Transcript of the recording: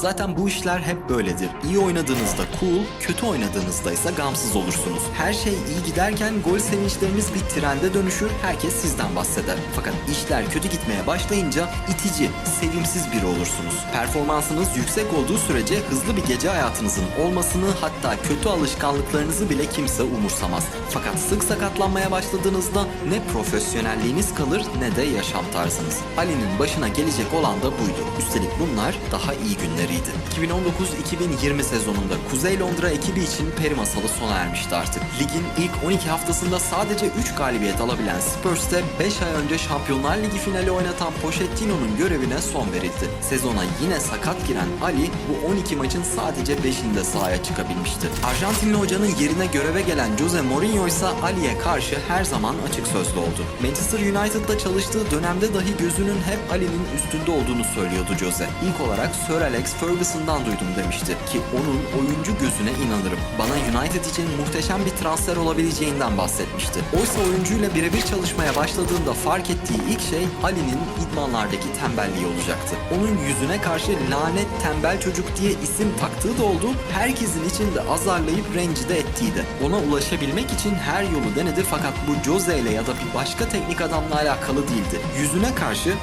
Zaten bu işler hep böyledir. İyi oynadığınızda cool, kötü oynadığınızda ise gamsız olursunuz. Her şey iyi giderken gol sevinçleriniz bir trende dönüşür, herkes sizden bahseder. Fakat işler kötü gitmeye başlayınca itici, sevimsiz biri olursunuz. Performansınız yüksek olduğu sürece hızlı bir gece hayatınızın olmasını hatta kötü alışkanlıklarınızı bile kimse umursamaz. Fakat sık sakatlanmaya başladığınızda ne profesyonelliğiniz kalır ne de yaşam tarzınız. Ali'nin başına gelecek olan da buydu. Üstelik bunlar daha iyi günleriydi. 2019-2020 sezonunda Kuzey Londra ekibi için peri masalı sona ermişti artık. Ligin ilk 12 haftasında sadece 3 galibiyet alabilen Spurs'te 5 ay önce Şampiyonlar Ligi finali oynatan Pochettino'nun görevine son verildi. Sezona yine sakat giren Ali bu 12 maçın sadece 5'inde sahaya çıkabilmişti. Arjantinli hocanın yerine göreve gelen Jose Mourinho ise Ali'ye karşı her zaman açık sözlü oldu. Manchester United'da çalıştığı dönemde dahi gözünün hep Ali'nin üstünde olduğunu söylüyordu Jose. İlk olarak Sir Alex Ferguson'dan duydum demişti ki onun oyuncu gözüne inanırım. Bana United için muhteşem bir transfer olabileceğinden bahsetmişti. Oysa oyuncuyla birebir çalışmaya başladığında fark ettiği ilk şey Ali'nin idmanlardaki tembelliği olacaktı. Onun yüzüne karşı lanet tembel çocuk diye isim taktığı da oldu, herkesin içinde azarlayıp rencide ettiği de. Ona ulaşabilmek için her yolu denedi fakat bu Jose ile ya da bir başka teknik adamla alakalı değildi. Yüzüne karşı